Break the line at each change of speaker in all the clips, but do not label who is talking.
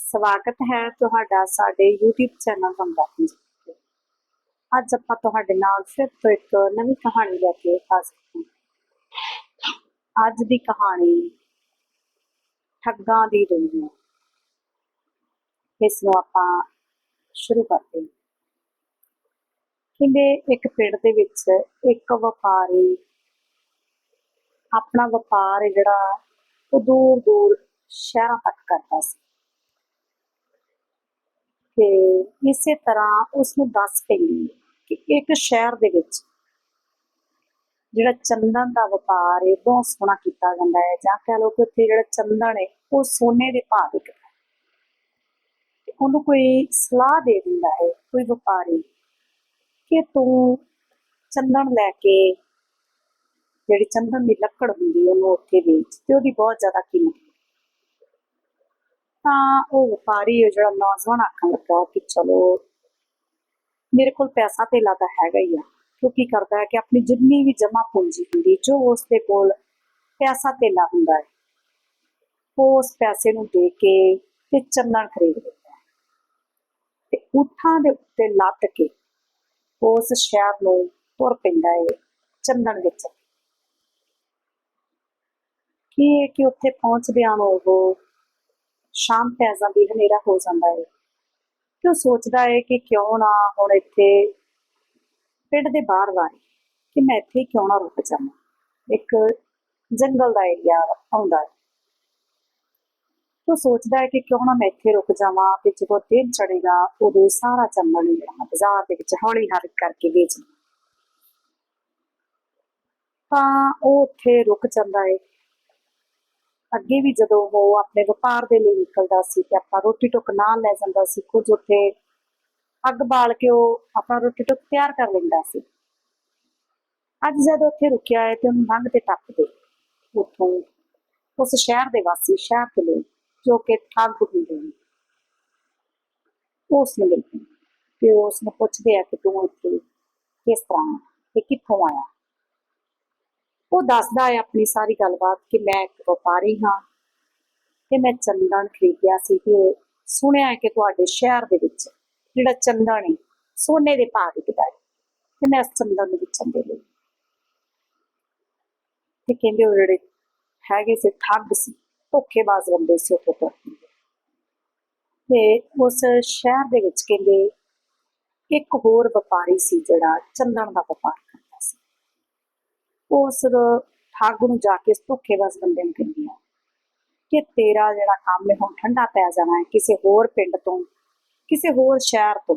ਸਵਾਗਤ ਹੈ ਤੁਹਾਡਾ ਸਾਡੇ YouTube ਚੈਨਲ ਹਮਦਰਦ ਜੀ। ਅੱਜ ਆਪਾਂ ਤੁਹਾਡੇ ਨਾਲ ਫਿਰ ਤੋਂ ਇੱਕ ਨਵੀਂ ਕਹਾਣੀ ਲੈ ਕੇ ਹਾਜ਼ਰ ਹਾਂ। ਅੱਜ ਦੀ ਕਹਾਣੀ, ਠੱਗਾਂ ਦੀ ਦੁਨੀਆ ਇਸ ਨੂੰ ਆਪਾਂ ਸ਼ੁਰੂ ਕਰਦੇ ਹਾਂ। ਕਹਿੰਦੇ ਇੱਕ ਪਿੰਡ ਦੇ ਵਿੱਚ ਇੱਕ ਵਪਾਰੀ, ਆਪਣਾ ਵਪਾਰ ਜਿਹੜਾ ਉਹ ਦੂਰ ਦੂਰ ਸ਼ਹਿਰਾਂ ਤੱਕ ਕਰਦਾ ਸੀ। ਤੇ ਇਸੇ ਤਰ੍ਹਾਂ ਉਸ ਨੂੰ ਦੱਸ ਹੈ ਕਿ ਇੱਕ ਸ਼ਹਿਰ ਦੇ ਵਿੱਚ ਜਿਹੜਾ ਚੰਦਨ ਦਾ ਵਪਾਰ ਹੈ ਬਹੁਤ ਸੋਹਣਾ ਕੀਤਾ ਜਾਂਦਾ ਹੈ ਜਾਂ ਕਹ ਲਓ ਕਿ ਉੱਥੇ ਜਿਹੜਾ ਚੰਦਨ ਹੈ ਉਹ ਸੋਨੇ ਦੇ ਭਾਅ ਵਿਕਦਾ ਹੈ। ਤੇ ਉਹਨੂੰ ਕੋਈ ਸਲਾਹ ਦੇ ਦਿੰਦਾ ਹੈ ਕੋਈ ਵਪਾਰੀ ਕਿ ਤੂੰ ਚੰਦਨ ਲੈ ਕੇ ਜਿਹੜੀ ਚੰਦਨ ਦੀ ਲੱਕੜ ਹੁੰਦੀ ਹੈ, ਉਹਨੂੰ ਉੱਥੇ ਵੇਚ ਤੇ ਉਹਦੀ ਬਹੁਤ ਜ਼ਿਆਦਾ ਕੀਮਤ ਤਾਂ ਉਹ ਵਪਾਰੀ ਉਹ ਜਿਹੜਾ ਨੌਜਵਾਨ ਆਖਣ ਲੱਗਾ ਕਿ ਚਲੋ ਮੇਰੇ ਕੋਲ ਪੈਸਾ ਧੇਲਾ ਤਾਂ ਹੈਗਾ ਹੀ ਆ, ਉਹ ਕੀ ਕਰਦਾ ਹੈ ਕਿ ਆਪਣੀ ਜਿੰਨੀ ਵੀ ਜਮਾ ਪੂੰਜੀ ਹੁੰਦੀ, ਜੋ ਉਸ ਦੇ ਕੋਲ ਪੈਸਾ ਧੇਲਾ ਹੁੰਦਾ ਹੈ, ਉਹ ਉਸ ਪੈਸੇ ਨੂੰ ਦੇ ਕੇ ਤੇ ਚੰਦਨ ਖਰੀਦ ਲੈਂਦਾ ਹੈ। ਤੇ ਊਠਾਂ ਦੇ ਉੱਤੇ ਲੱਤ ਕੇ ਉਸ ਸ਼ਹਿਰ ਨੂੰ ਤੁਰ ਪੈਂਦਾ ਹੈ, ਚੰਦਨ ਵਿੱਚ। ਕੀ ਹੈ ਕਿ ਉੱਥੇ ਪਹੁੰਚਦਿਆਂ ਨੂੰ ਉਹ ਸ਼ਾਮ ਪੈ ਜਾਂਦੀ ਹਨੇਰਾ ਹੋ ਜਾਂਦਾ ਹੈ। ਤੇ ਉਹ ਸੋਚਦਾ ਹੈ ਕਿ ਕਿਉਂ ਨਾ ਹੁਣ ਇੱਥੇ ਪਿੰਡ ਦੇ ਬਾਹਰ ਵਾਰੀ ਕਿ ਮੈਂ ਇੱਥੇ ਕਿਉਂ ਨਾ ਰੁਕ ਜਾਵਾਂ। ਇੱਕ ਜੰਗਲ ਦਾ ਏਰੀਆ ਆਉਂਦਾ ਹੈ। ਉਹ ਸੋਚਦਾ ਹੈ ਕਿ ਕਿਉਂ ਨਾ ਮੈਂ ਇੱਥੇ ਰੁਕ ਜਾਵਾਂ ਤੇ ਜਦੋਂ ਦਿਨ ਚੜੇਗਾ ਉਦੋਂ ਸਾਰਾ ਚੰਦਨ ਜਿਹੜਾ ਮੈਂ ਬਾਜ਼ਾਰ ਦੇ ਵਿੱਚ ਹੌਲੀ ਹੌਲੀ ਕਰਕੇ ਵੇਚ ਤਾਂ ਉਹ ਉੱਥੇ ਰੁਕ ਜਾਂਦਾ ਹੈ। ਅੱਗੇ ਵੀ ਜਦੋਂ ਉਹ ਆਪਣੇ ਵਪਾਰ ਦੇ ਲਈ ਨਿਕਲਦਾ ਸੀ ਤੇ ਆਪਾਂ ਰੋਟੀ ਟੁੱਕ ਨਾਲ ਲੈ ਜਾਂਦਾ ਸੀ, ਕੁਝ ਉੱਥੇ ਅੱਗ ਬਾਲ ਕੇ ਉਹ ਆਪਣਾ ਰੋਟੀ ਟੁੱਕ ਤਿਆਰ ਕਰ ਲੈਂਦਾ ਸੀ। ਅੱਜ ਜਦ ਉੱਥੇ ਰੁਕਿਆ ਹੈ ਤੇ ਉਹਨੂੰ ਲੰਘ ਤੇ ਟੱਪਦੇ ਉੱਥੋਂ ਉਸ ਸ਼ਹਿਰ ਦੇ ਵਾਸੀ, ਸ਼ਹਿਰ ਦੇ ਲੋਕ ਜੋ ਕਿ ਠੱਗ ਹੁੰਦੇ ਨੇ ਉਹ ਉਸ ਨੂੰ ਮਿਲਦੇ ਤੇ ਉਹ ਉਸ ਨੂੰ ਪੁੱਛਦੇ ਆ ਕਿ ਤੂੰ ਇੱਥੇ ਕਿਸ ਤਰ੍ਹਾਂ ਤੇ ਕਿੱਥੋਂ ਆਇਆ? ਉਹ ਦੱਸਦਾ ਹੈ ਆਪਣੀ ਸਾਰੀ ਗੱਲਬਾਤ ਕਿ ਮੈਂ ਇੱਕ ਵਪਾਰੀ ਹਾਂ ਤੇ ਮੈਂ ਚੰਦਨ ਖਰੀਦਿਆ ਸੀ ਤੇ ਸੁਣਿਆ ਹੈ ਕਿ ਤੁਹਾਡੇ ਸ਼ਹਿਰ ਦੇ ਵਿੱਚ ਜਿਹੜਾ ਚੰਦਨ ਹੈ, ਸੋਨੇ ਦੇ ਭਾਅ ਵਿਕਦਾ ਹੈ ਤੇ ਮੈਂ ਇਸ ਚੰਦਨ ਨੂੰ ਵੇਚਣ ਦੇ ਲਈ। ਤੇ ਕਹਿੰਦੇ ਉਹ ਜਿਹੜੇ ਹੈਗੇ ਸੀ, ਠੱਗ ਸੀ, ਧੋਖੇਬਾਜ਼ ਬੰਦੇ ਸੀ ਉੱਥੇ ਤੋਂ। ਤੇ ਉਸ ਸ਼ਹਿਰ ਦੇ ਵਿੱਚ ਕਹਿੰਦੇ ਇੱਕ ਹੋਰ ਵਪਾਰੀ ਸੀ ਜਿਹੜਾ ਚੰਦਨ ਦਾ ਵਪਾਰ ਕਰਦਾ ਸੀ ਉਸ ਠੱਗ ਨੂੰ ਜਾ ਕੇ ਇਸ ਧੋਖੇਬਾਜ਼ ਬੰਦੇ ਨੂੰ ਕਹਿੰਦੀ ਆ ਕਿ ਤੇਰਾ ਜਿਹੜਾ ਕੰਮ ਹੈ ਹੁਣ ਠੰਡਾ ਪੈ ਜਾਣਾ ਹੈ, ਕਿਸੇ ਹੋਰ ਪਿੰਡ ਤੋਂ, ਕਿਸੇ ਹੋਰ ਸ਼ਹਿਰ ਤੋਂ,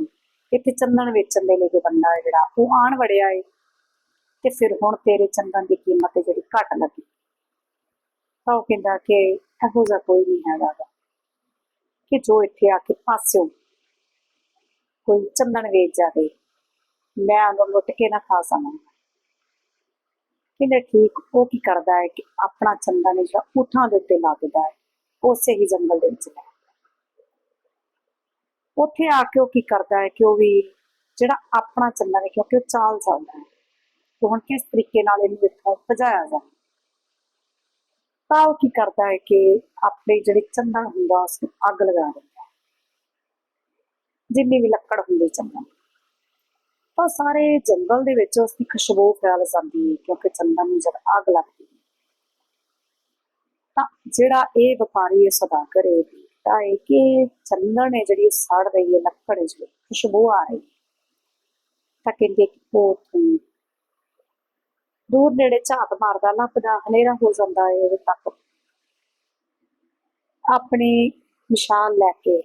ਇੱਥੇ ਚੰਦਨ ਵੇਚਣ ਦੇ ਲਈ ਕੋਈ ਬੰਦਾ ਹੈ ਜਿਹੜਾ, ਉਹ ਆਣ ਵੜਿਆ ਹੈ ਤੇ ਫਿਰ ਹੁਣ ਤੇਰੇ ਚੰਦਨ ਦੀ ਕੀਮਤ ਜਿਹੜੀ ਘਟ ਲੱਗੀ। ਤਾਂ ਉਹ ਕਹਿੰਦਾ ਕਿ ਇਹੋ ਜਿਹਾ ਕੋਈ ਨਹੀਂ ਹੈਗਾ ਕਿ ਜੋ ਇੱਥੇ ਆ ਕੇ ਪਾਸਿਓ ਕੋਈ ਚੰਦਨ ਵੇਚ ਜਾਵੇ, ਮੈਂ ਉਹਨੂੰ ਲੁੱਟ ਕੇ ਨਾ ਖਾ ਸਕਾਂ। ਕਹਿੰਦੇ ਠੀਕ, ਉਹ ਕੀ ਕਰਦਾ ਹੈ ਕਿ ਆਪਣਾ ਚੰਦਨ ਹੈ ਜਿਹੜਾ ਊਠਾਂ ਦੇ ਉੱਤੇ ਲੱਗਦਾ ਹੈ, ਉਸੇ ਹੀ ਜੰਗਲ ਦੇ ਵਿੱਚ ਲੈ ਉੱਥੇ ਆ ਕੇ ਉਹ ਕੀ ਕਰਦਾ ਹੈ ਕਿ ਉਹ ਵੀ ਜਿਹੜਾ ਆਪਣਾ ਚੰਦਨ ਹੈ ਕਿਉਂਕਿ ਉਹ ਚਾਲ ਚੱਲਦਾ ਹੈ। ਤੇ ਹੁਣ ਕਿਸ ਤਰੀਕੇ ਨਾਲ ਇਹਨੂੰ ਇੱਥੋਂ ਭਜਾਇਆ ਜਾਵੇ? ਤਾਂ ਉਹ ਕੀ ਕਰਦਾ ਹੈ ਕਿ ਆਪਣੇ ਜਿਹੜੇ ਚੰਦਨ ਹੁੰਦਾ ਉਸ ਨੂੰ ਅੱਗ ਲਗਾ ਦਿੰਦਾ ਹੈ। ਜਿੰਨੀ ਵੀ ਲੱਕੜ ਹੁੰਦੀ ਚੰਦਨ ਤਾਂ ਸਾਰੇ ਜੰਗਲ ਦੇ ਵਿੱਚ ਉਸ ਦੀ ਖੁਸ਼ਬੂ ਫੈਲ ਜਾਂਦੀ ਹੈ, ਕਿਉਂਕਿ ਚੰਦਨ ਨੂੰ ਜਦ ਅੱਗ ਲੱਗਦੀ ਹੈ। ਤਾਂ ਜਿਹੜਾ ਇਹ ਵਪਾਰੀ ਹੈ, ਸੌਦਾਗਰ ਹੈ, ਤਾਂ ਇਹ ਕਿ ਚੰਦਨ ਹੈ ਜਿਹੜੀ ਸੜ ਰਹੀ ਹੈ, ਲੱਕੜ ਜਿਹੜੀ ਖੁਸ਼ਬੂ ਆ ਰਹੀ ਹੈ। ਤਾਂ ਕਹਿੰਦੇ ਕਿ ਉਹ ਉੱਥੋਂ ਦੂਰ ਨੇੜੇ ਝਾਤ ਮਾਰਦਾ, ਲੱਭਦਾ, ਹਨੇਰਾ ਹੋ ਜਾਂਦਾ ਹੈ, ਉਦੋਂ ਤੱਕ ਆਪਣੀ ਮਿਸਾਲ ਲੈ ਕੇ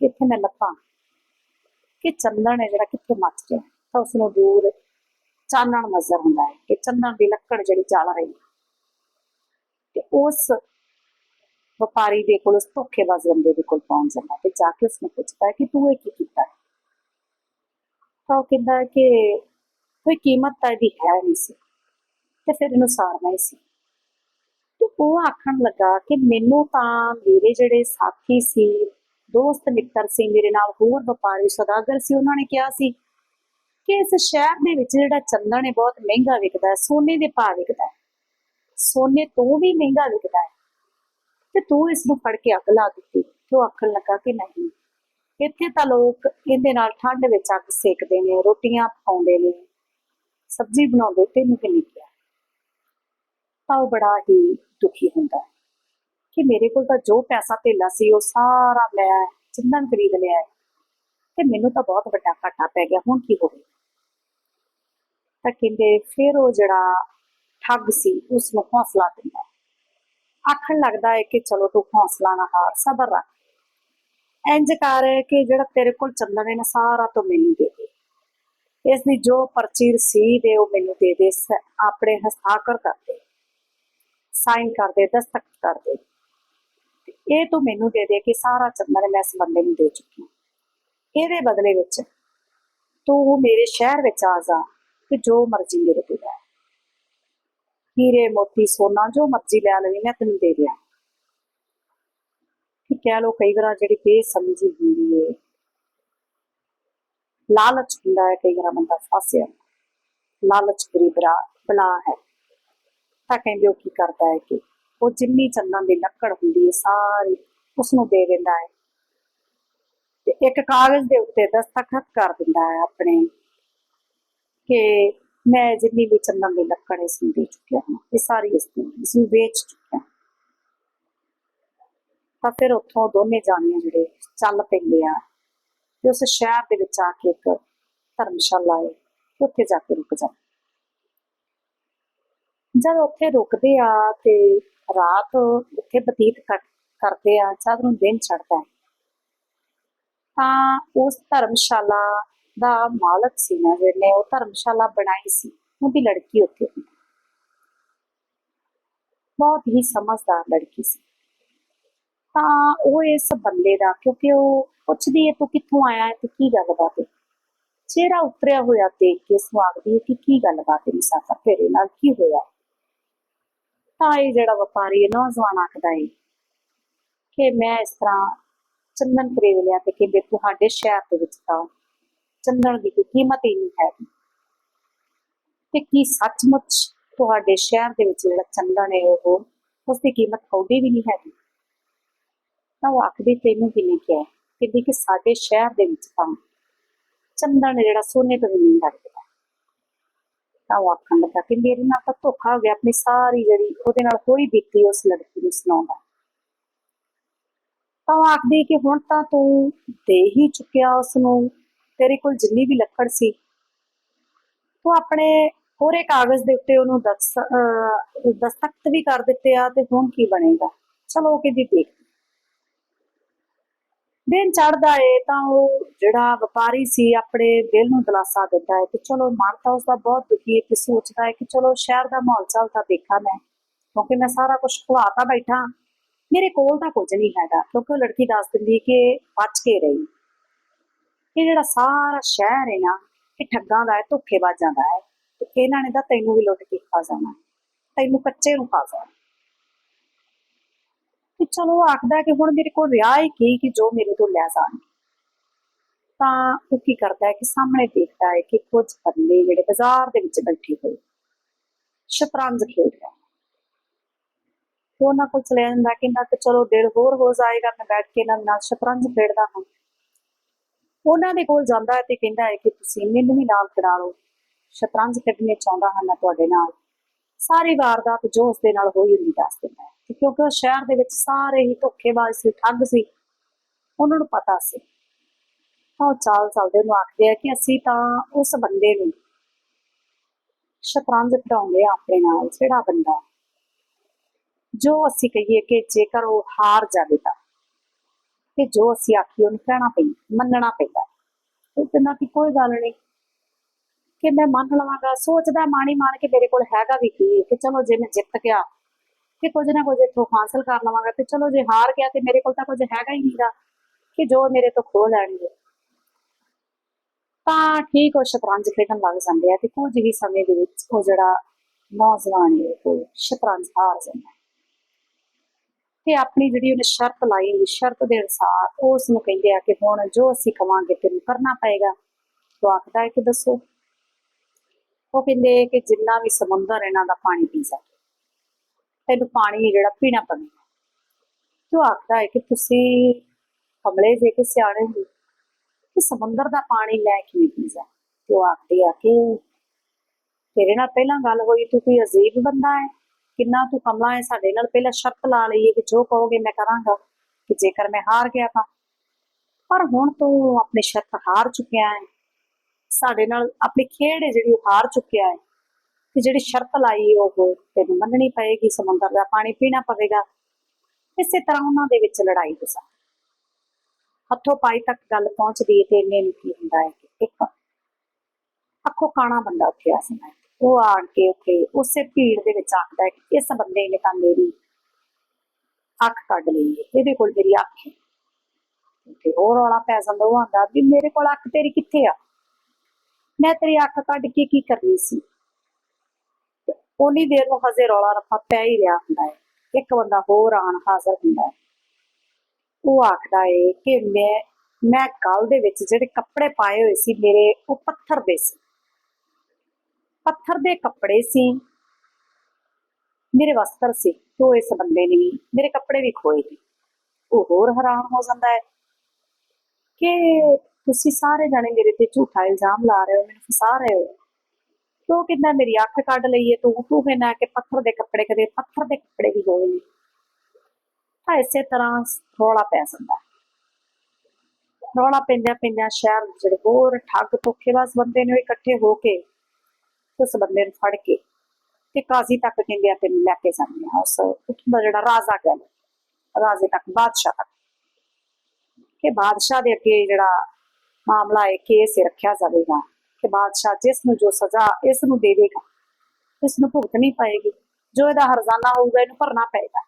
ਕਿੱਥੇ ਮੈਂ ਲੱਭਾਂ ਕਿ ਚੰਦਨ ਹੈ ਜਿਹੜਾ ਕਿੱਥੇ ਮੱਚ ਗਿਆ। ਤਾਂ ਉਸ ਨੂੰ ਦੂਰ ਚਾਨਣ ਨਜ਼ਰ ਹੁੰਦਾ ਹੈ ਕਿ ਚੰਦਨ ਦੀ ਲੱਕੜ ਜਿਹੜੀ ਜਲ ਰਹੀ ਹੈ। ਤੇ ਉਸ ਵਪਾਰੀ ਦੇ ਕੋਲ, ਉਸ ਧੋਖੇਬਾਜ਼ ਬੰਦੇ ਦੇ ਕੋਲ ਪਹੁੰਚ ਜਾਂਦਾ ਤੇ ਜਾ ਕੇ ਉਸ ਨੂੰ ਪੁੱਛਦਾ ਹੈ ਕਿ ਤੂੰ ਇਹ ਕੀ ਕੀਤਾ ਹੈ? ਤਾਂ ਉਹ ਕਹਿੰਦਾ ਕਿ ਕੋਈ ਕੀਮਤ ਤਾਂ ਇਹਦੀ ਹੈ ਨਹੀਂ ਸੀ ਤੇ ਫਿਰ ਇਹਨੂੰ ਸਾਰਨਾ ਹੀ ਸੀ। ਤੇ ਉਹ ਆਖਣ ਲੱਗਾ ਕਿ ਮੈਨੂੰ ਤਾਂ ਮੇਰੇ ਜਿਹੜੇ ਸਾਥੀ ਸੀ, ਦੋਸਤ, ਮਿੱਤਰ ਸੀ, ਮੇਰੇ ਨਾਲ ਹੋਰ ਵਪਾਰੀ, ਸੌਦਾਗਰ ਸੀ, ਉਹਨਾਂ ਨੇ ਕਿਹਾ ਸੀ ਕਿ ਇਸ ਸ਼ਹਿਰ ਦੇ ਵਿੱਚ ਜਿਹੜਾ ਚੰਦਨ ਹੈ, ਬਹੁਤ ਮਹਿੰਗਾ ਵਿਕਦਾ ਹੈ, ਸੋਨੇ ਦੇ ਭਾਅ ਵਿਕਦਾ ਹੈ। ਸੋਨੇ ਤੋਂ ਵੀ ਮਹਿੰਗਾ ਵਿਕਦਾ ਹੈ। ਤੇ ਤੂੰ ਇਸ ਨੂੰ ਫੜ ਕੇ ਅੱਗ ਲਾ ਦਿੱਤੀ। ਤੇ ਉਹ ਆਖਣ ਲੱਗਾ ਕਿ ਨਹੀਂ। ਇੱਥੇ ਤਾਂ ਲੋਕ ਇਹਦੇ ਨਾਲ ਠੰਡ ਵਿੱਚ ਅੱਗ ਸੇਕਦੇ ਨੇ, ਰੋਟੀਆਂ ਪਕਾਉਂਦੇ ਨੇ। ਸਬਜ਼ੀ ਬਣਾਉਂਦੇ ਤੈਨੂੰ ਕਿੰਨੀ ਕਿਹਾ। ਤਾਂ ਉਹ ਬੜਾ ਹੀ ਦੁਖੀ ਹੁੰਦਾ ਹੈ ਕਿ ਮੇਰੇ ਕੋਲ ਤਾਂ ਜੋ ਪੈਸਾ ਧੇਲਾ ਸੀ, ਉਹ ਸਾਰਾ ਮੈਂ ਚੰਦਨ ਖਰੀਦ ਲਿਆ ਤੇ ਮੈਨੂੰ ਤਾਂ ਬਹੁਤ ਵੱਡਾ ਘਾਟਾ ਪੈ ਗਿਆ। ਹੁਣ ਕੀ ਹੋਵੇ ਤਾਂ ਕਹਿੰਦੇ ਫਿਰ ਉਹ ਜਿਹੜਾ ਠੱਗ ਸੀ ਉਸ ਨੂੰ ਹੌਸਲਾ ਦਿੰਦਾ ਆਖਣ ਲੱਗਦਾ ਹੈ ਕਿ ਚਲੋ ਤੂੰ ਹੌਸਲਾ ਨਾ ਹਾਰ, ਸਬਰ ਰੱਖ। ਇੰਜ ਕਰ ਕਿ ਜਿਹੜਾ ਤੇਰੇ ਕੋਲ ਚੰਦਨ ਹੈ ਸਾਰਾ ਤੋਂ ਮੈਨੂੰ ਦੇ ਦੇ। ਇਸ ਦੀ ਜੋ ਪਰਚੀ ਰਸੀਦ ਹੈ, ਉਹ ਮੈਨੂੰ ਦੇ ਦੇ ਆਪਣੇ ਹਸਤਾਖਰ ਕਰ ਦੇ। ਸਾਈਨ ਕਰ ਦੇ, ਦਸਤਖਤ ਕਰ ਦੇ। ਇਹ ਤੂੰ ਮੈਨੂੰ ਦੇ ਦੇ ਕਿ ਸਾਰਾ ਚੰਦਨ ਮੈਂ ਇਸ ਬੰਦੇ ਨੂੰ ਦੇ ਚੁੱਕੀ ਹਾਂ। ਇਹਦੇ ਬਦਲੇ ਵਿੱਚ ਤੂੰ ਮੇਰੇ ਸ਼ਹਿਰ ਵਿੱਚ ਆ ਜਾ। ਤੇ ਜੋ ਮਰਜ਼ੀ ਮੇਰੇ ਤੋਂ ਲੈ। ਹੀਰੇ, ਮੋਤੀ, ਸੋਨਾ, ਜੋ ਮਰਜ਼ੀ ਲੈ ਲਵੀਂ, ਮੈਂ ਤੈਨੂੰ ਦੇ ਦਿਆਂ। ਕਿ ਕਹਿ ਲੋ ਕਈ ਵਾਰ ਜਿਹੜੀ ਬੇਸਮਝੀ ਹੁੰਦੀ ਏ, ਲਾਲਚ ਹੁੰਦਾ ਹੈ, ਕਈ ਵਾਰ ਬੰਦਾ ਫਸਿਆ ਲਾਲਚ ਬੁਰੀ ਬਰਾ ਬਲਾ ਹੈ। ਤਾਂ ਕਹਿੰਦੇ ਉਹ ਕੀ ਕਰਦਾ ਹੈ ਕਿ ਉਹ ਜਿੰਨੀ ਚੰਦਾਂ ਦੀ ਲੱਕੜ ਹੁੰਦੀ ਹੈ ਸਾਰੀ ਉਸ ਨੂੰ ਦੇ ਦਿੰਦਾ ਹੈ। ਤੇ ਇੱਕ ਕਾਗਜ਼ ਦੇ ਉੱਤੇ ਦਸਤਖਤ ਕਰ ਦਿੰਦਾ ਹੈ ਆਪਣੇ ਕਿ ਮੈਂ ਜਿੰਨੀ ਵੀ ਚੰਦਨ ਦੀ ਲੱਕੜ ਇਸ ਨੂੰ ਦੇ ਚੁੱਕਿਆ ਹਾਂ, ਇਹ ਸਾਰੀ ਇਸ ਵੇਚ ਚੁੱਕਿਆ ਤਾਂ ਫਿਰ ਉੱਥੋਂ ਦੋਨੇ ਜਾਣੀਆਂ ਜਿਹੜੇ ਚੱਲ ਪੈਂਦੇ ਆ, ਤੇ ਉਸ ਸ਼ਹਿਰ ਦੇ ਵਿੱਚ ਆ ਕੇ ਇੱਕ ਧਰਮਸ਼ਾਲਾ ਹੈ ਉੱਥੇ ਜਾ ਕੇ ਰੁਕ ਜਾ ਜਦ ਉੱਥੇ ਰੁਕਦੇ ਆ ਤੇ ਰਾਤ ਉੱਥੇ ਬਤੀਤ ਕਰ- ਕਰਦੇ ਆ, ਜਦ ਨੂੰ ਦਿਨ ਚੜਦਾ ਹੈ, ਤਾਂ ਉਸ ਧਰਮਸ਼ਾਲਾ ਦਾ ਮਾਲਕ ਸੀ ਨਾ ਜਿਹਨੇ ਉਹ ਧਰਮਸ਼ਾਲਾ ਬਣਾਈ ਸੀ, ਉਹਦੀ ਲੜਕੀ ਉੱਥੇ ਬਹੁਤ ਹੀ ਸਮਝਦਾਰ ਲੜਕੀ ਸੀ। ਤਾਂ ਉਹ ਇਸ ਬੰਦੇ ਦਾ, ਕਿਉਂਕਿ ਉਹ ਪੁੱਛਦੀ ਹੈ, ਤੂੰ ਕਿੱਥੋਂ ਆਇਆ ਹੈ ਤੇ ਕੀ ਗੱਲਬਾਤ ਹੈ? ਚਿਹਰਾ ਉਤਰਿਆ ਹੋਇਆ ਦੇਖ ਕੇ ਸਵਾਗਦੀ ਹੈ ਕਿ ਕੀ ਗੱਲਬਾਤ ਹੈ ਮੁਸਾਫਰ ਤੇਰੇ ਨਾਲ ਕੀ ਹੋਇਆ? ਤਾਂ ਇਹ ਜਿਹੜਾ ਵਪਾਰੀ ਹੈ, ਨੌਜਵਾਨ ਆਖਦਾ ਹੈ ਕਿ ਮੈਂ ਇਸ ਤਰ੍ਹਾਂ ਚੰਦਨ ਖਰੀਦ ਲਿਆ ਤੇ ਕਹਿੰਦੇ, ਤੁਹਾਡੇ ਸ਼ਹਿਰ ਦੇ ਵਿੱਚ ਤਾਂ ਚੰਦਣ ਦੀ ਕੋਈ ਕੀਮਤ ਹੀ ਨਹੀਂ ਹੈ ਤੇ ਕੀ ਸੱਚਮੁੱਚ ਤੁਹਾਡੇ ਸ਼ਹਿਰ ਦੇ ਵਿੱਚ ਜਿਹੜਾ ਚੰਦਨ ਹੈ ਉਹ ਉਸ ਦੀ ਕੀਮਤ ਕੌਡੀ ਵੀ ਨਹੀਂ ਹੈਗੀ? ਤਾਂ ਉਹ ਆਖਦੀ, ਤੈਨੂੰ ਕਿਨੇ ਕਿਹਾ? ਕਹਿੰਦੀ ਕਿ ਸਾਡੇ ਸ਼ਹਿਰ ਦੇ ਵਿੱਚ ਤਾਂ ਚੰਦਨ ਜਿਹੜਾ ਸੋਨੇ ਤੋਂ ਵੀ ਨਹੀਂ ਲੱਗਦਾ ਤਾਂ ਉਹ ਆਖਣ ਲੱਗਾ ਕਿ ਮੇਰੇ ਨਾਲ ਤਾਂ ਧੋਖਾ ਹੋ ਗਿਆ, ਆਪਣੀ ਸਾਰੀ ਜਿਹੜੀ ਉਹਦੇ ਨਾਲ ਹੋਈ ਬੀਤੀ ਉਸ ਲੜਕੀ ਨੂੰ ਸੁਣਾਉਂਦਾ। ਤਾਂ ਉਹ ਆਖਦੀ ਕਿ ਹੁਣ ਤਾਂ ਤੂੰ ਦੇ ਹੀ ਚੁੱਕਿਆ ਉਸ ਨੂੰ ਤੇਰੇ ਕੋਲ ਜਿੰਨੀ ਵੀ ਲੱਕੜ ਸੀ, ਤੂੰ ਆਪਣੇ ਕੋਰੇ ਕਾਗਜ਼ ਦੇ ਉੱਤੇ ਉਹਨੂੰ ਦਸ- ਅਹ, ਦਸਤਖਤ ਵੀ ਕਰ ਦਿੱਤੇ ਆ ਤੇ ਹੁਣ ਕੀ ਬਣੇਗਾ? ਚਲੋ ਉਹ ਕਹਿੰਦੀ ਦੇਖ। ਦਿਨ ਚੜਦਾ ਏ ਤਾਂ ਉਹ ਜਿਹੜਾ ਵਪਾਰੀ ਸੀ ਆਪਣੇ ਦਿਲ ਨੂੰ ਦਲਾਸਾ ਦਿੰਦਾ ਹੈ ਕਿ ਚਲੋ ਮਨ ਤਾਂ ਉਸਦਾ ਬਹੁਤ ਦੁਖੀ ਹੈ ਕਿ ਸੋਚਦਾ ਹੈ ਕਿ ਚਲੋ ਸ਼ਹਿਰ ਦਾ ਮਾਹੌਲ ਚਾਲ ਤਾਂ ਦੇਖਾਂ ਮੈਂ, ਕਿਉਂਕਿ ਮੈਂ ਸਾਰਾ ਕੁਝ ਖਵਾਤਾ ਬੈਠਾ। ਮੇਰੇ ਕੋਲ ਤਾਂ ਕੁਝ ਨਹੀਂ ਹੈਗਾ, ਕਿਉਂਕਿ ਉਹ ਲੜਕੀ ਦੱਸ ਦਿੰਦੀ ਕਿ ਬਚ ਕੇ ਰਹੀ। ਇਹ ਜਿਹੜਾ ਸਾਰਾ ਸ਼ਹਿਰ ਹੈ ਨਾ ਇਹ ਠੱਗਾਂ ਦਾ ਹੈ, ਧੋਖੇਬਾਜ਼ਾਂ ਦਾ ਹੈ, ਤੇ ਇਹਨਾਂ ਨੇ ਤਾਂ ਤੈਨੂੰ ਵੀ ਲੁੱਟ ਕੇ ਖਾ ਜਾਣਾ ਤੈਨੂੰ ਕੱਚੇ ਨੂੰ ਖਾ ਜਾਣਾ ਕਿ ਚਲੋ ਉਹ ਆਖਦਾ ਕਿ ਹੁਣ ਮੇਰੇ ਕੋਲ ਰਿਹਾ ਹੀ ਕੀ, ਕਿ ਜੋ ਮੇਰੇ ਤੋਂ ਲੈ ਜਾਣ ਤਾਂ ਉਹ ਕੀ ਕਰਦਾ ਹੈ ਕਿ ਸਾਹਮਣੇ ਦੇਖਦਾ ਹੈ ਕਿ ਕੁਝ ਬੰਦੇ ਜਿਹੜੇ ਬਾਜ਼ਾਰ ਦੇ ਵਿੱਚ ਬੈਠੇ ਹੋਏ ਸ਼ਤਰੰਜ ਖੇਡ ਰਹੇ ਉਹਨਾਂ ਕੋਲ ਚਲੇ ਜਾਂਦਾ ਕਹਿੰਦਾ ਕਿ ਚਲੋ ਦਿਲ ਹੋਰ ਹੋ ਜਾਏਗਾ, ਮੈਂ ਬੈਠ ਕੇ ਇਹਨਾਂ ਨਾਲ ਸ਼ਤਰੰਜ ਖੇਡਦਾ ਹਾਂ। ਉਹਨਾਂ ਦੇ ਕੋਲ ਜਾਂਦਾ ਹੈ ਤੇ ਕਹਿੰਦਾ ਹੈ ਕਿ ਤੁਸੀਂ ਮੈਨੂੰ ਵੀ ਨਾਲ ਖਿਡਾ ਲਓ। ਸ਼ਤਰੰਜ ਖੇਡਣੇ ਚਾਹੁੰਦਾ ਹਾਂ ਮੈਂ ਤੁਹਾਡੇ ਨਾਲ। ਸਾਰੀ ਵਾਰਦਾਤ ਜੋ ਉਸ ਦੇ ਨਾਲ ਹੋਈ ਹੁੰਦੀ ਦੱਸ ਦਿੰਦਾ ਹੈ ਕਿਉਂਕਿ ਉਹ ਸ਼ਹਿਰ ਦੇ ਵਿੱਚ ਸਾਰੇ ਹੀ ਧੋਖੇਬਾਜ਼ ਸੀ, ਠੱਗ ਸੀ। ਉਹਨਾਂ ਨੂੰ ਪਤਾ ਸੀ। ਤਾਂ ਉਹ ਚਾਲ ਚੱਲਦੇ ਨੂੰ ਆਖਦੇ ਆ ਕਿ ਅਸੀਂ ਤਾਂ ਉਸ ਬੰਦੇ ਨੂੰ ਸ਼ਤਰੰਜ ਖਿਡਾਉਂਦੇ ਆ ਆਪਣੇ ਨਾਲ, ਜਿਹੜਾ ਬੰਦਾ ਜੋ ਅਸੀਂ ਕਹੀਏ ਕਿ ਜੇਕਰ ਉਹ ਹਾਰ ਜਾਵੇ ਤਾਂ। ਤੇ ਜੋ ਅਸੀਂ ਆਖੀ ਉਹਨੂੰ ਕਹਿਣਾ ਪਈ, ਮੰਨਣਾ ਪੈਂਦਾ ਉਹ ਕਹਿੰਦਾ ਕਿ ਕੋਈ ਗੱਲ ਨਹੀਂ। ਕਿ ਮੈਂ ਮੰਨ ਲਵਾਂਗਾ, ਸੋਚਦਾ ਮਾਣੀ ਮਾਣ ਕੇ ਮੇਰੇ ਕੋਲ ਹੈਗਾ ਵੀ ਕੀ, ਕਿ ਚਲੋ ਜੇ ਮੈਂ ਜਿੱਤ ਗਿਆ, ਕਿ ਕੁਝ ਨਾ ਕੁਝ ਇੱਥੋਂ ਹਾਸਲ ਕਰ ਲਵਾਂਗਾ, ਤੇ ਚਲੋ ਜੇ ਹਾਰ ਗਿਆ ਤੇ ਮੇਰੇ ਕੋਲ ਤਾਂ ਕੁਝ ਹੈਗਾ ਹੀ ਨਹੀਂਗਾ, ਕਿ ਜੋ ਮੇਰੇ ਤੋਂ ਖੋ ਲੈਣਗੇ। ਤਾਂ ਠੀਕ ਉਹ ਸ਼ਤਰੰਜ ਖੇਡਣ ਲੱਗ ਜਾਂਦੇ ਆ, ਤੇ ਕੁਝ ਹੀ ਸਮੇਂ ਦੇ ਵਿੱਚ ਉਹ ਜਿਹੜਾ ਨੌਜਵਾਨ ਹੈ, ਉਹ ਸ਼ਤਰੰਜ ਹਾਰ ਜਾਂਦਾ ਤੇ ਆਪਣੀ ਜਿਹੜੀ ਉਹਨੇ ਸ਼ਰਤ ਲਾਈ ਹੋਈ ਸ਼ਰਤ ਦੇ ਅਨੁਸਾਰ ਉਹ ਉਸ ਨੂੰ ਕਹਿੰਦੇ ਆ ਕਿ ਹੁਣ ਜੋ ਅਸੀਂ ਕਵਾਂਗੇ ਤੈਨੂੰ ਕਰਨਾ ਪਏਗਾ ਉਹ ਆਖਦਾ ਹੈ ਕਿ ਦੱਸੋ। ਉਹ ਕਹਿੰਦੇ ਕਿ ਜਿੰਨਾ ਵੀ ਸਮੁੰਦਰ ਇਹਨਾਂ ਦਾ ਪਾਣੀ ਪੀ ਸਕੇ, ਤੈਨੂੰ ਪਾਣੀ ਜਿਹੜਾ ਪੀਣਾ ਪਵੇਗਾ। ਤੇ ਉਹ ਆਖਦਾ ਹੈ ਕਿ ਤੁਸੀਂ ਕਮਲੇ ਜੇ ਕਿ ਸਿਆਣੇ ਹੋ, ਕਿ ਸਮੁੰਦਰ ਦਾ ਪਾਣੀ ਲੈ ਕੇ ਪੀ ਜਾ ਤੇ ਉਹ ਆਖਦੇ ਆ ਕਿ ਤੇਰੇ ਨਾਲ ਪਹਿਲਾਂ ਗੱਲ ਹੋਈ, ਤੂੰ ਕੋਈ ਅਜੀਬ ਬੰਦਾ ਹੈ? ਕਿੰਨਾ ਤੂੰ ਕਮਲਾ ਹੈ ਸਾਡੇ ਨਾਲ? ਪਹਿਲਾਂ ਸ਼ਰਤ ਲਾ ਲਈ ਕਿ ਜੋ ਕਹੋਗੇ ਮੈਂ ਕਰਾਂਗਾ, ਕਿ ਜੇਕਰ ਮੈਂ ਹਾਰ ਗਿਆ ਤਾਂ। ਪਰ ਹੁਣ ਤੂੰ ਆਪਣੀ ਸ਼ਰਤ ਹਾਰ ਚੁੱਕਿਆ ਹੈ। ਸਾਡੇ ਨਾਲ ਆਪਣੀ ਖੇਡ ਹੈ ਜਿਹੜੀ ਉਹ ਹਾਰ ਚੁੱਕਿਆ ਹੈ। ਤੇ ਜਿਹੜੀ ਸ਼ਰਤ ਲਾਈ ਉਹ ਤੈਨੂੰ ਮੰਨਣੀ ਪਏਗੀ, ਸਮੁੰਦਰ ਦਾ ਪਾਣੀ ਪੀਣਾ ਪਵੇਗਾ। ਇਸੇ ਤਰ੍ਹਾਂ ਉਹਨਾਂ ਦੇ ਵਿੱਚ ਲੜਾਈ ਗੁੱਸਾ ਹੱਥੋਂ ਪਾਈ ਤੱਕ ਗੱਲ ਪਹੁੰਚਦੀ ਹੈ ਤੇ ਇੰਨੇ ਨੂੰ ਕੀ ਹੁੰਦਾ ਹੈ ਕਿ ਇੱਕ ਅੱਖੋਂ ਕਾਣਾ ਬੰਦਾ ਉੱਥੇ ਆ ਸੀ। ਉਹ ਆਣ ਕੇ ਉੱਥੇ ਉਸੇ ਭੀੜ ਦੇ ਵਿੱਚ ਆਖਦਾ ਹੈ ਕਿ ਇਸ ਬੰਦੇ ਨੇ ਤਾਂ ਮੇਰੀ ਅੱਖ ਕੱਢ ਲਈ ਇਹਦੇ ਕੋਲ ਮੇਰੀ ਅੱਖ ਹੈ। ਤੇ ਹੋਰ ਰੌਲਾ ਪੈ ਜਾਂਦਾ, ਉਹ ਆਂਦਾ ਵੀ ਮੇਰੇ ਕੋਲ ਅੱਖ ਤੇਰੀ ਕਿੱਥੇ ਆ? ਮੈਂ ਤੇਰੀ ਅੱਖ ਕੱਢ ਕੇ ਕੀ ਕਰਨੀ ਸੀ? ਤੇ ਉਨੀ ਦੇਰ ਨੂੰ ਹਜੇ ਰੌਲਾ ਰੱਪਾ ਪੈ ਹੀ ਰਿਹਾ ਹੁੰਦਾ ਹੈ। ਇੱਕ ਬੰਦਾ ਹੋਰ ਆਣ ਹਾਜ਼ਰ ਹੁੰਦਾ ਹੈ। ਉਹ ਆਖਦਾ ਏ ਕਿ ਮੈਂ ਮੈਂ ਕੱਲ ਦੇ ਵਿੱਚ ਜਿਹੜੇ ਕੱਪੜੇ ਪਾਏ ਹੋਏ ਸੀ, ਮੇਰੇ ਉਹ ਪੱਥਰ ਦੇ ਸੀ। ਪੱਥਰ ਦੇ ਕੱਪੜੇ ਸੀ। ਮੇਰੇ ਵਸਤਰ ਸੀ ਤੋ ਇਸ ਬੰਦੇ ਨੇ ਵੀ ਮੇਰੇ ਕੱਪੜੇ ਵੀ ਖੋਏ ਨੇ ਉਹ ਹੋਰ ਹੈਰਾਨ ਹੋ ਜਾਂਦਾ ਹੈ ਕਿ ਤੁਸੀਂ ਸਾਰੇ ਜਾਣੇ ਮੇਰੇ ਤੇ ਝੂਠਾ ਇਲਜ਼ਾਮ ਲਾ ਰਹੇ ਹੋ, ਮੈਨੂੰ ਫਸਾ ਰਹੇ ਹੋ। ਤੂੰ ਕਿੰਨਾ ਮੇਰੀ ਅੱਖ ਕੱਢ ਲਈ ਹੈ? ਤੂੰ ਤੂੰ ਕਹਿੰਦਾ ਕਿ ਪੱਥਰ ਦੇ ਕੱਪੜੇ ਕਦੇ ਪੱਥਰ ਦੇ ਕੱਪੜੇ ਵੀ ਹੋਏ ਨੇ। ਤਾਂ ਇਸੇ ਤਰ੍ਹਾਂ ਰੌਲਾ ਪੈ ਜਾਂਦਾ ਰੌਲਾ ਪੈਂਦਿਆਂ ਪੈਂਦਿਆਂ ਸ਼ਹਿਰ ਦੇ ਜਿਹੜੇ ਹੋਰ ਠੱਗ ਧੋਖੇਬਾਜ਼ ਬੰਦੇ ਨੇ ਇਕੱਠੇ ਹੋ ਕੇ ਉਸ ਬੰਦੇ ਨੂੰ ਫੜ ਕੇ ਤੇ ਕਾਜ਼ੀ ਤੱਕ ਕਹਿੰਦੇ ਆ ਤੈਨੂੰ ਲੈ ਕੇ ਜਾਂਦੇ ਆ ਉਸ ਦਾ ਜਿਹੜਾ ਰਾਜਾ ਕਹਿ ਰਾਜੇ ਤੱਕ, ਬਾਦਸ਼ਾਹ ਤੱਕ। ਕਿ ਬਾਦਸ਼ਾਹ ਦੇ ਅੱਗੇ ਜਿਹੜਾ ਮਾਮਲਾ ਹੈ, ਕੇਸ ਰੱਖਿਆ ਜਾਵੇਗਾ ਕਿ ਬਾਦਸ਼ਾਹ ਜਿਸ ਨੂੰ ਜੋ ਸਜ਼ਾ ਇਸ ਨੂੰ ਦੇਵੇਗਾ, ਇਸ ਨੂੰ ਭੁਗਤਣੀ ਪਏਗੀ। ਜੋ ਇਹਦਾ ਹਰਜ਼ਾਨਾ ਹੋਊਗਾ, ਇਹਨੂੰ ਭਰਨਾ ਪਏਗਾ।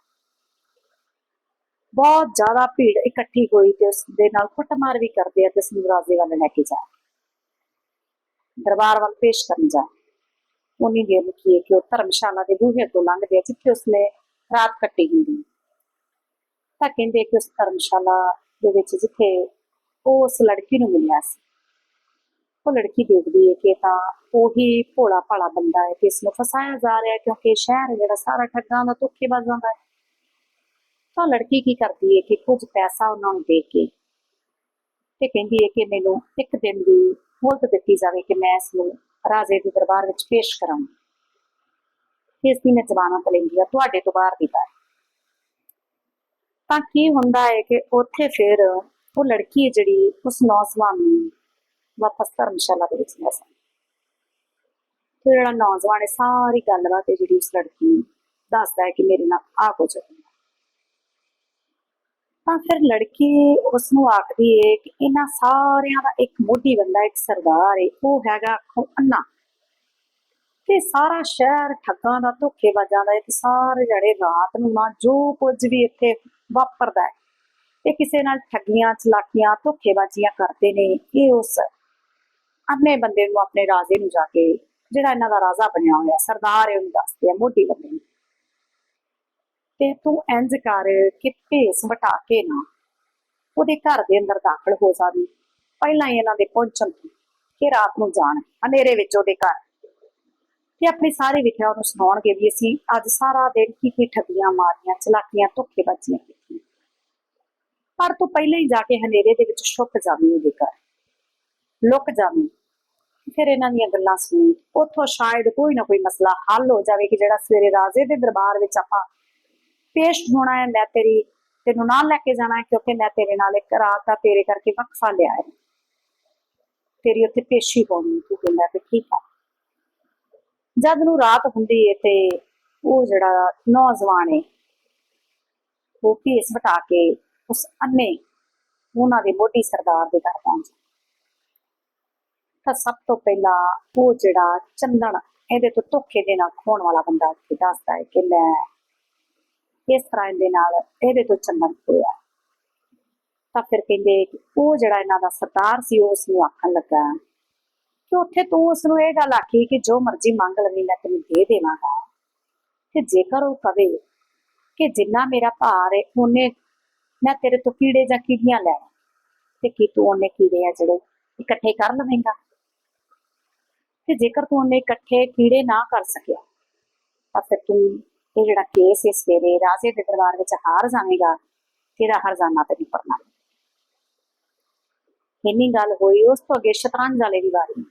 ਬਹੁਤ ਜ਼ਿਆਦਾ ਭੀੜ ਇਕੱਠੀ ਹੋਈ ਤੇ ਉਸ ਦੇ ਨਾਲ ਕੁੱਟਮਾਰ ਵੀ ਕਰਦੇ ਆ ਤੇ ਉਸ ਨੂੰ ਰਾਜੇ ਵੱਲ ਲੈ ਕੇ ਜਾ ਦਰਬਾਰ ਵੱਲ ਪੇਸ਼ ਕਰਨ ਜਾ ਉਨੀ ਦੇਰ ਨੂੰ ਕੀ ਕਿ ਉਹ ਧਰਮਸ਼ਾਲਾ ਦੇ ਬੂਹੇ ਤੋਂ ਲੰਘਦੇ ਆ, ਜਿੱਥੇ ਉਸਨੇ ਰਾਤ ਕੱਟੀ ਹੁੰਦੀ ਤਾਂ ਕਹਿੰਦੇ ਕਿ ਉਸ ਧਰਮਸ਼ਾਲਾ ਦੇ ਵਿੱਚ ਜਿੱਥੇ ਉਹ ਉਸ ਲੜਕੀ ਨੂੰ ਮਿਲਿਆ ਸੀ। ਉਹ ਲੜਕੀ ਦੇਖਦੀ ਹੈ ਕਿ ਤਾਂ ਉਹੀ ਭੋਲਾ ਭਾਲਾ ਬੰਦਾ ਹੈ ਤੇ ਇਸ ਨੂੰ ਫਸਾਇਆ ਜਾ ਰਿਹਾ ਕਿਉਂਕਿ ਇਹ ਸ਼ਹਿਰ ਜਿਹੜਾ ਸਾਰਾ ਠੱਗਾਂ ਦਾ, ਧੋਖੇਬਾਜ਼ਾਂ ਦਾ ਹੈ। ਤਾਂ ਲੜਕੀ ਕੀ ਕਰਦੀ ਹੈ ਕਿ ਕੁਝ ਪੈਸਾ ਉਹਨਾਂ ਨੂੰ ਦੇ ਕੇ ਤੇ ਕਹਿੰਦੀ ਹੈ ਕਿ ਮੈਨੂੰ ਇੱਕ ਦਿਨ ਦੀ ਮੁਹਲਤ ਦਿੱਤੀ ਜਾਵੇ ਕਿ ਮੈਂ ਇਸ ਨੂੰ ਰਾਜੇ ਦੇ ਦਰਬਾਰ ਵਿੱਚ ਪੇਸ਼ ਕਰਾਂਗੀ। ਇਸ ਦੀ ਮੈਂ ਜ਼ਬਾਨਾਂ ਲੈਂਦੀ ਤੁਹਾਡੇ ਤੋਂ ਬਾਹਰ ਦੀ ਬਾਹਰ ਤਾਂ ਕੀ ਹੁੰਦਾ ਹੈ ਕਿ ਉੱਥੇ ਫਿਰ ਉਹ ਲੜਕੀ ਜਿਹੜੀ, ਉਸ ਨੌਜਵਾਨ ਨੂੰ ਵਾਪਸ ਧਰਮਸ਼ਾਲਾ ਦੇ ਵਿੱਚ ਲੈ ਜਾਂਦੀ। ਤੇ ਜਿਹੜਾ ਨੌਜਵਾਨ ਹੈ, ਸਾਰੀ ਗੱਲਬਾਤ ਹੈ ਜਿਹੜੀ ਉਸ ਲੜਕੀ ਦੱਸਦਾ ਹੈ ਕਿ ਮੇਰੇ ਨਾਲ ਆ ਕੁਝ ਹੋਇਆ। ਤਾਂ ਫਿਰ ਲੜਕੀ ਉਸ ਨੂੰ ਆਖਦੀ ਏ ਕਿ ਇਹਨਾਂ ਸਾਰਿਆਂ ਦਾ ਇੱਕ ਮੋਢੀ ਬੰਦਾ, ਇੱਕ ਸਰਦਾਰ ਏ, ਉਹ ਹੈਗਾ ਅੱਖੋਂ ਅੰਨਾ ਤੇ ਸਾਰਾ ਸ਼ਹਿਰ ਠੱਗਾਂ ਦਾ, ਧੋਖੇਬਾਜ਼ਾਂ ਦਾ ਤੇ ਸਾਰੇ ਜਿਹੜੇ ਰਾਤ ਨੂੰ ਨਾ ਜੋ ਕੁਝ ਵੀ ਇੱਥੇ ਵਾਪਰਦਾ ਹੈ ਇਹ ਕਿਸੇ ਨਾਲ ਠੱਗੀਆਂ, ਚਲਾਕੀਆਂ, ਧੋਖੇਬਾਜ਼ੀਆਂ ਕਰਦੇ ਨੇ। ਇਹ ਉਸ ਅੰਨੇ ਬੰਦੇ ਨੂੰ ਆਪਣੇ ਰਾਜੇ ਨੂੰ ਜਾ ਕੇ ਜਿਹੜਾ ਇਹਨਾਂ ਦਾ ਰਾਜਾ ਬਣਿਆ ਹੋਇਆ, ਸਰਦਾਰ ਹੈ ਉਹਨੂੰ ਦੱਸਦੇ ਆ, ਮੋਢੀ ਬੰਦੇ ਨੂੰ। ਤੇ ਤੂੰ ਇੰਜ ਕਰ ਕਿ ਭੇਸ ਵਟਾ ਕੇ ਨਾ ਉਹਦੇ ਘਰ ਦੇ ਅੰਦਰ ਦਾਖਲ ਹੋ ਜਾਵੀਂ। ਪਹਿਲਾਂ ਇਹਨਾਂ ਦੇ ਪਹੁੰਚਣ ਕਿ ਰਾਤ ਨੂੰ ਜਾਣ, ਹਨੇਰੇ ਵਿੱਚ ਉਹਦੇ ਘਰ। ਤੇ ਆਪਣੀ ਸਾਰੀ ਵਿਖਿਆ ਉਹਨੂੰ ਸੁਣਾਉਣਗੇ ਵੀ ਅਸੀਂ ਅੱਜ ਸਾਰਾ ਦਿਨ ਕੀ ਕੀ ਠੱਗੀਆਂ ਮਾਰੀਆਂ, ਚਲਾਕੀਆਂ, ਧੋਖੇਬਾਜ਼ੀਆਂ ਕੀਤੀਆਂ। ਪਰ ਤੂੰ ਪਹਿਲਾਂ ਹੀ ਜਾ ਕੇ ਹਨੇਰੇ ਦੇ ਵਿੱਚ ਛੁਪ ਜਾਵੀਂ ਉਹਦੇ ਘਰ। ਲੁਕ ਜਾਵੀਂ। ਫਿਰ ਇਹਨਾਂ ਦੀਆਂ ਗੱਲਾਂ ਸੁਣੀ। ਉੱਥੋਂ ਸ਼ਾਇਦ ਕੋਈ ਨਾ ਕੋਈ ਮਸਲਾ ਹੱਲ ਹੋ ਜਾਵੇ ਕਿ ਜਿਹੜਾ ਸਵੇਰੇ ਰਾਜੇ ਦੇ ਦਰਬਾਰ ਵਿੱਚ ਆਪਾਂ ਪੇਸ਼ ਹੋਣਾ ਹੈ, ਮੈਂ ਤੇਰੀ, ਤੈਨੂੰ ਨਾਲ ਲੈ ਕੇ ਜਾਣਾ ਹੈ, ਕਿਉਂਕਿ ਮੈਂ ਤੇਰੇ ਨਾਲ ਇੱਕ ਰਾਤ ਦਾ ਤੇਰੇ ਕਰਕੇ ਵਕਫਾ ਲਿਆ ਹੈ। ਤੇਰੀ ਉੱਥੇ ਪੇਸ਼ੀ ਹੋਣੀ ਤੂੰ ਕਹਿੰਦਾ ਤੇ ਠੀਕ ਆ। ਜਦ ਨੂੰ ਰਾਤ ਹੁੰਦੀ ਹੈ ਤੇ ਉਹ ਜਿਹੜਾ ਨੌਜਵਾਨ ਹੈ ਉਹ ਭੇਸ ਵਟਾ ਕੇ ਉਸ ਅੰਨੇ ਉਹਨਾਂ ਦੇ ਮੋਢੀ ਸਰਦਾਰ ਦੇ ਘਰ ਪਹੁੰਚ ਤਾਂ ਸਭ ਤੋਂ ਪਹਿਲਾਂ ਉਹ ਜਿਹੜਾ ਚੰਦਨ, ਇਹਦੇ ਤੋਂ ਧੋਖੇ ਦੇ ਨਾਲ ਖੋਣ ਵਾਲਾ ਬੰਦਾ ਦੱਸਦਾ ਹੈ ਕਿ ਮੈਂ ਇਸ ਤਰ੍ਹਾਂ ਇਹਦੇ ਨਾਲ ਇਹਦੇ ਤੋਂ ਚੰਦਨ ਹੋਇਆ। ਤਾਂ ਫਿਰ ਕਹਿੰਦੇ ਉਹ ਜਿਹੜਾ ਇਹਨਾਂ ਦਾ ਸਰਦਾਰ ਸੀ ਉਸ ਨੂੰ ਆਖਣ ਲੱਗਾ ਕਿ ਉੱਥੇ ਤੂੰ ਉਸ ਨੂੰ ਇਹ ਗੱਲ ਆਖੀ ਕਿ ਜੋ ਮਰਜ਼ੀ ਮੰਗ ਲਵੀਂ ਮੈਂ ਤੈਨੂੰ ਦੇ ਦੇਵਾਂਗਾ। ਕਿ ਜੇਕਰ ਉਹ ਕਵੇ ਕਿ ਜਿੰਨਾ ਮੇਰਾ ਭਾਰ ਹੈ, ਉਹਨੇ ਮੈਂ ਤੇਰੇ ਤੋਂ ਕੀੜੇ ਜਾਂ ਕੀੜੀਆਂ ਲੈ ਤੇ ਕੀ ਤੂੰ ਉਹਨੇ ਕੀੜੇ ਆ ਜਿਹੜੇ ਇਕੱਠੇ ਕਰ ਲਵੇਂਗਾ? ਤੇ ਜੇਕਰ ਤੂੰ ਉਹਨੇ ਇਕੱਠੇ ਕੀੜੇ ਨਾ ਕਰ ਸਕਿਆ, ਤਾਂ ਫਿਰ ਤੂੰ ਇਹ ਜਿਹੜਾ ਕੇਸ ਹੈ ਸਵੇਰੇ ਰਾਜੇ ਦੇ ਦਰਬਾਰ ਵਿੱਚ ਹਾਰ ਜਾਵੇਗਾ, ਤੇਰਾ ਹਰਜ਼ਾਨਾ ਤੇ ਨਹੀਂ ਭਰਨਾ ਇੰਨੀ ਗੱਲ ਹੋਈ, ਉਸ ਤੋਂ ਅੱਗੇ ਸ਼ਤਰੰਜ ਵਾਲੇ ਦੀ ਵਾਰੀ।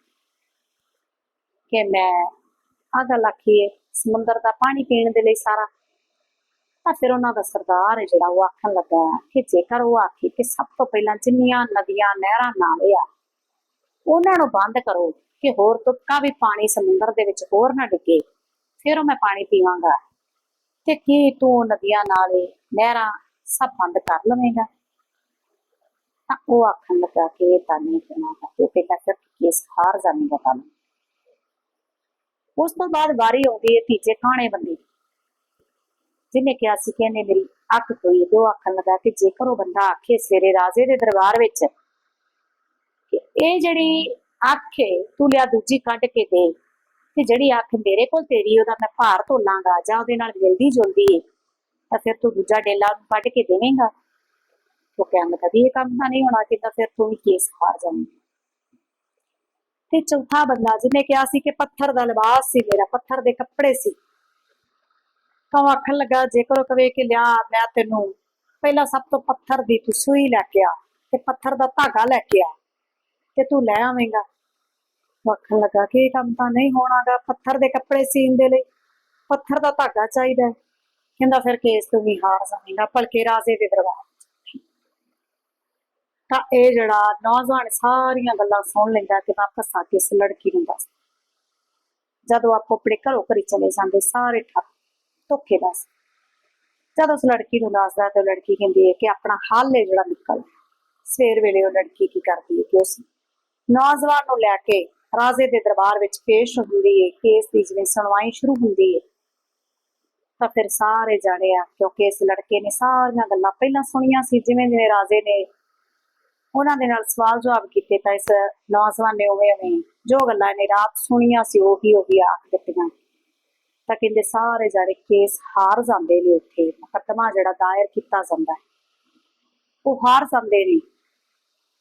ਕਿ ਮੈਂ ਆ ਗੱਲ ਆਖੀਏ ਸਮੁੰਦਰ ਦਾ ਪਾਣੀ ਪੀਣ ਦੇ ਲਈ ਸਾਰਾ, ਤਾਂ ਫਿਰ ਉਹਨਾਂ ਦਾ ਸਰਦਾਰ ਹੈ ਜਿਹੜਾ ਉਹ ਆਖਣ ਲੱਗਾ ਕਿ ਜੇਕਰ ਉਹ ਆਖੀ ਕਿ ਸਭ ਤੋਂ ਪਹਿਲਾਂ ਜਿੰਨੀਆਂ ਨਦੀਆਂ ਨਹਿਰਾਂ ਨਾਲੇ ਆ, ਉਹਨਾਂ ਨੂੰ ਬੰਦ ਕਰੋ, ਕਿ ਹੋਰ ਤੁਪਕਾ ਵੀ ਪਾਣੀ ਸਮੁੰਦਰ ਦੇ ਵਿੱਚ ਹੋਰ ਨਾ ਡਿੱਗੇ, ਫਿਰ ਉਹ ਮੈਂ ਪਾਣੀ ਪੀਵਾਂਗਾ। ਤੇ ਕੀ ਤੂੰ ਨਦੀਆਂ ਨਾਲੇ ਨਹਿਰਾਂ ਸਭ ਬੰਦ ਕਰ ਲਵੇਂਗਾ? ਤਾਂ ਉਹ ਆਖਣ ਲੱਗਾ ਕਿ ਇਹ ਤਾਂ ਨਹੀਂ ਕਹਿਣਾ ਤੇ ਕਹਿੰਦਾ ਫਿਰ ਕੇਸ ਹਾਰ ਜਾਵੇਗਾ ਕੱਲ ਉਸ ਤੋਂ ਬਾਅਦ ਵਾਰੀ ਆਉਂਦੀ ਹੈ ਤੀਜੇ ਖਾਣੇ ਬੰਦੇ ਜਿਹਨੇ ਕਿਹਾ ਸੀ ਕਿ ਇਹਨੇ ਮੇਰੀ ਅੱਖ ਹੋਈ ਤੇ ਉਹ ਆਖਣ ਲੱਗਾ ਕਿ ਜੇਕਰ ਉਹ ਬੰਦਾ ਆਖੇ ਸਵੇਰੇ ਰਾਜੇ ਦੇ ਦਰਬਾਰ ਵਿੱਚ ਕਿ ਇਹ ਜਿਹੜੀ ਅੱਖ ਹੈ ਤੂੰ ਲਿਆ ਦੂਜੀ ਕੱਢ ਕੇ ਦੇ। ਤੇ ਜਿਹੜੀ ਅੱਖ ਮੇਰੇ ਕੋਲ ਤੇਰੀ ਉਹਦਾ ਮੈਂ ਭਾਰ ਤੋਲਾਂਗਾ ਜਾਂ ਉਹਦੇ ਨਾਲ ਮਿਲਦੀ ਜੁਲਦੀ ਹੈ ਤਾਂ ਫਿਰ ਤੂੰ ਦੂਜਾ ਡੇਲਾ ਉਹਨੂੰ ਕੱਢ ਕੇ ਦੇਵੇਂਗਾ। ਉਹ ਕਹਿਣ ਲੱਗਾ ਵੀ ਇਹ ਕੰਮ ਤਾਂ ਨਹੀਂ ਹੋਣਾ ਕਿ ਫਿਰ ਤੂੰ ਵੀ ਕੇਸ ਹਾਰ ਜਾਵੇਂਗਾ ਤੇ ਚੌਥਾ ਬੰਦਾ ਜਿਹਨੇ ਕਿਹਾ ਸੀ ਕਿ ਪੱਥਰ ਦਾ ਲਿਬਾਸ ਸੀ ਮੇਰਾ, ਪੱਥਰ ਦੇ ਕੱਪੜੇ ਸੀ। ਤਾਂ ਉਹ ਆਖਣ ਲੱਗਾ ਜੇਕਰ ਉਹ ਕਵੇ ਕਿ ਲਿਆ, ਮੈਂ ਤੈਨੂੰ ਪਹਿਲਾਂ ਸਭ ਤੋਂ ਪੱਥਰ ਦੀ ਤੂੰ ਸੂਈ ਲੈ ਕੇ ਆ, ਤੇ ਪੱਥਰ ਦਾ ਧਾਗਾ ਲੈ ਕੇ ਆ, ਤੇ ਤੂੰ ਲੈ ਆਵੇਂਗਾ। ਆਖਣ ਲੱਗਾ ਕਿ ਇਹ ਕੰਮ ਤਾਂ ਨਹੀਂ ਹੋਣਾਗਾ, ਪੱਥਰ ਦੇ ਕੱਪੜੇ ਸੀਨ ਦੇ ਲਈ। ਪੱਥਰ ਦਾ ਧਾਗਾ ਚਾਹੀਦਾ ਕਹਿੰਦਾ ਫਿਰ ਕੇਸ ਤੂੰ ਵੀ ਹਾਰ ਜਾਵੇਂਗਾ, ਭਲਕੇ ਰਾਜੇ ਦੇ ਦਰਬਾਰ ਤਾਂ ਇਹ ਜਿਹੜਾ ਨੌਜਵਾਨ ਸਾਰੀਆਂ ਗੱਲਾਂ ਸੁਣ ਲੈਂਦਾ ਤੇ ਵਾਪਸ ਆ ਕੇ ਉਸ ਲੜਕੀ ਨੂੰ ਦੱਸਦਾ। ਜਦੋਂ ਆਪੋ ਆਪਣੇ ਘਰੋਂ ਘਰੀ ਚਲੇ ਜਾਂਦੇ, ਸਾਰੇ ਠੱਪ, ਧੋਖੇ ਬਸ ਜਦ ਉਸ ਲੜਕੀ ਨੂੰ ਦੱਸਦਾ ਤੇ ਉਹ ਲੜਕੀ ਕਹਿੰਦੀ ਹੈ ਕਿ ਆਪਣਾ ਹੱਲ ਹੈ ਜਿਹੜਾ ਨਿਕਲ। ਸਵੇਰ ਵੇਲੇ ਉਹ ਲੜਕੀ ਕੀ ਕਰਦੀ ਹੈ ਕਿ ਉਸ ਨੌਜਵਾਨ ਨੂੰ ਲੈ ਕੇ ਰਾਜੇ ਦੇ ਦਰਬਾਰ ਵਿੱਚ ਪੇਸ਼ ਹੁੰਦੀ ਹੈ ਕੇਸ ਦੀ ਜਿਵੇਂ ਸੁਣਵਾਈ ਸ਼ੁਰੂ ਹੁੰਦੀ ਹੈ ਤਾਂ ਫਿਰ ਸਾਰੇ ਜਾਣੇ ਆ, ਕਿਉਂਕਿ ਇਸ ਲੜਕੇ ਨੇ ਸਾਰੀਆਂ ਗੱਲਾਂ ਪਹਿਲਾਂ ਸੁਣੀਆਂ ਸੀ, ਜਿਵੇਂ ਜਿਵੇਂ ਰਾਜੇ ਨੇ ਉਹਨਾਂ ਦੇ ਨਾਲ ਸਵਾਲ ਜਵਾਬ ਕੀਤੇ, ਤਾਂ ਇਸ ਨੌਜਵਾਨ ਨੇ ਉਵੇਂ ਉਵੇਂ ਜੋ ਗੱਲਾਂ ਨੇ ਰਾਤ ਸੁਣੀਆਂ ਸੀ, ਉਹ ਹੀ ਉਹ ਹੀ ਆਖ ਦਿੱਤੀਆਂ। ਤਾਂ ਕਹਿੰਦੇ ਸਾਰੇ ਜਾਣੇ ਕੇਸ ਹਾਰ ਜਾਂਦੇ ਨੇ ਉੱਥੇ, ਮੁਕੱਦਮਾ ਜਿਹੜਾ ਦਾਇਰ ਕੀਤਾ ਜਾਂਦਾ ਹੈ। ਉਹ ਹਾਰ ਜਾਂਦੇ ਨੇ।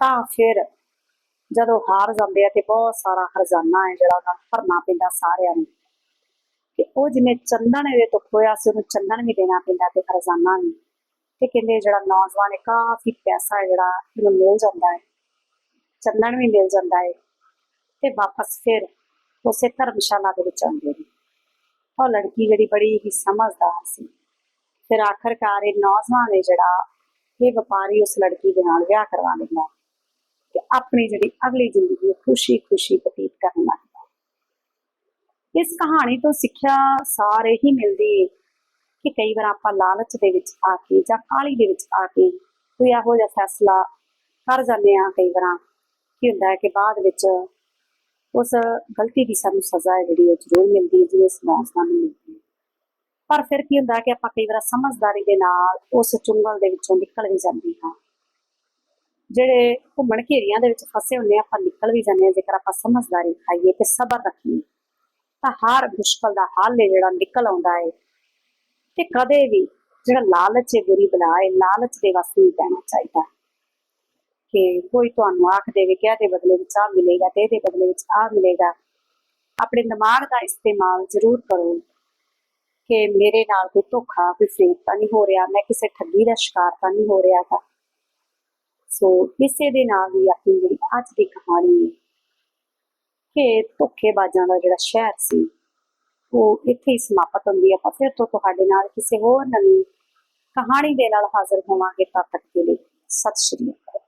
ਤਾਂ ਫਿਰ ਜਦੋਂ ਹਾਰ ਜਾਂਦੇ ਆ ਤੇ ਬਹੁਤ ਸਾਰਾ ਹਰਜਾਨਾ ਹੈ ਜਿਹੜਾ ਉਹਨਾਂ ਨੂੰ ਭਰਨਾ ਪੈਂਦਾ ਸਾਰਿਆਂ ਨੂੰ। ਤੇ ਉਹ ਜਿਵੇਂ ਚੰਦਨ ਇਹਦੇ ਤੋਂ ਖੋਇਆ ਸੀ, ਉਹਨੂੰ ਚੰਦਨ ਵੀ ਦੇਣਾ ਪੈਂਦਾ ਤੇ ਹਰਜਾਨਾ ਵੀ। ਤੇ ਕਹਿੰਦੇ ਜਿਹੜਾ ਨੌਜਵਾਨ ਹੈ, ਕਾਫੀ ਪੈਸਾ ਜਿਹੜਾ ਇਹਨੂੰ ਮਿਲ ਜਾਂਦਾ ਹੈ। ਚੰਦਨ ਵੀ ਮਿਲ ਜਾਂਦਾ ਹੈ ਤੇ ਵਾਪਸ ਫਿਰ ਉਸੇ ਧਰਮਸ਼ਾਲਾ ਦੇ ਵਿੱਚ ਆਉਂਦੇ ਨੇ। ਉਹ ਲੜਕੀ ਜਿਹੜੀ ਬੜੀ ਹੀ ਸਮਝਦਾਰ ਸੀ। ਫਿਰ ਆਖਰਕਾਰ ਇਹ ਨੌਜਵਾਨ ਹੈ ਜਿਹੜਾ ਇਹ ਵਪਾਰੀ ਉਸ ਲੜਕੀ ਦੇ ਨਾਲ ਵਿਆਹ ਕਰਵਾ ਲੈਂਦਾ। ਤੇ ਆਪਣੀ ਜਿਹੜੀ ਅਗਲੀ ਜ਼ਿੰਦਗੀ ਖੁਸ਼ੀ ਖੁਸ਼ੀ ਬਤੀਤ ਕਰਨ ਲੱਗਦਾ ਇਸ ਕਹਾਣੀ ਤੋਂ ਸਿੱਖਿਆ ਸਾਰੇ ਹੀ ਮਿਲਦੀ ਕਿ ਕਈ ਵਾਰ ਆਪਾਂ ਲਾਲਚ ਦੇ ਵਿੱਚ ਆ ਕੇ ਜਾਂ ਕਾਲੀ ਦੇ ਵਿੱਚ ਆ ਕੇ ਕੋਈ ਇਹੋ ਜਿਹਾ ਫੈਸਲਾ ਕਰ ਜਾਂਦੇ ਆ ਕਈ ਵਾਰ ਕੀ ਹੁੰਦਾ ਹੈ ਕਿ ਬਾਅਦ ਵਿੱਚ ਉਸ ਗਲਤੀ ਦੀ ਸਾਨੂੰ ਸਜ਼ਾ ਹੈ ਜਿਹੜੀ ਉਹ ਜ਼ਰੂਰ ਮਿਲਦੀ ਹੈ, ਜਿਵੇਂ ਸਮਾਜ ਸਾਨੂੰ ਮਿਲਦੀ ਹੈ। ਪਰ ਫਿਰ ਕੀ ਹੁੰਦਾ ਕਿ ਆਪਾਂ ਕਈ ਵਾਰ ਸਮਝਦਾਰੀ ਦੇ ਨਾਲ ਉਸ ਚੁੰਗਲ ਦੇ ਵਿੱਚੋਂ ਨਿਕਲ ਵੀ ਜਾਂਦੇ ਹਾਂ। ਜਿਹੜੇ ਘੁੰਮਣ ਘੇਰੀਆਂ ਦੇ ਵਿੱਚ ਫਸੇ ਹੁੰਦੇ ਆ, ਆਪਾਂ ਨਿਕਲ ਵੀ ਜਾਂਦੇ ਹਾਂ ਜੇਕਰ ਆਪਾਂ ਸਮਝਦਾਰੀ ਖਾਈਏ ਤੇ ਸਬਰ ਰੱਖੀਏ, ਤਾਂ ਹਰ ਮੁਸ਼ਕਲ ਦਾ ਹੱਲ ਹੈ ਜਿਹੜਾ ਨਿਕਲ ਆਉਂਦਾ ਹੈ। ਤੇ ਕਦੇ ਵੀ ਜਿਹੜਾ ਲਾਲਚ ਹੈ ਬੁਰੀ ਬਲਾ ਹੈ, ਲਾਲਚ ਦੇ ਵਸ ਨਹੀਂ ਪੈਣਾ ਚਾਹੀਦਾ। ਕਿ ਕੋਈ ਤੁਹਾਨੂੰ ਆਖ ਦੇਵੇ ਕਿ ਇਹਦੇ ਬਦਲੇ ਵਿੱਚ ਆ ਮਿਲੇਗਾ ਤੇ ਇਹਦੇ ਬਦਲੇ ਵਿੱਚ ਆ ਮਿਲੇਗਾ, ਆਪਣੇ ਦਿਮਾਗ ਦਾ ਇਸਤੇਮਾਲ ਜ਼ਰੂਰ ਕਰੋ ਕਿ ਮੇਰੇ ਨਾਲ ਕੋਈ ਧੋਖਾ, ਕੋਈ ਫੇਕ ਤਾਂ ਨਹੀਂ ਹੋ ਰਿਹਾ, ਮੈਂ ਕਿਸੇ ਠੱਗੀ ਦਾ ਸ਼ਿਕਾਰ ਤਾਂ ਨਹੀਂ ਹੋ ਰਿਹਾ ਤਾਂ ਸੋ ਇਸੇ ਦੇ ਨਾਲ ਹੀ ਆਪਣੀ ਜਿਹੜੀ ਅੱਜ ਦੀ ਕਹਾਣੀ ਕਿ ਧੋਖੇਬਾਜ਼ਾਂ ਦਾ ਜਿਹੜਾ ਸ਼ਹਿਰ ਸੀ, ਉਹ ਇੱਥੇ ਹੀ ਸਮਾਪਤ ਹੁੰਦੀ ਹੈ। ਆਪਾਂ ਫਿਰ ਤੋਂ ਤੁਹਾਡੇ ਨਾਲ ਕਿਸੇ ਹੋਰ ਨਵੀਂ ਕਹਾਣੀ ਦੇ ਨਾਲ ਹਾਜ਼ਰ ਹੋਵਾਂਗੇ। ਤਦ ਤੱਕ ਦੇ ਲਈ ਸਤਿ ਸ਼੍ਰੀ ਅਕਾਲ।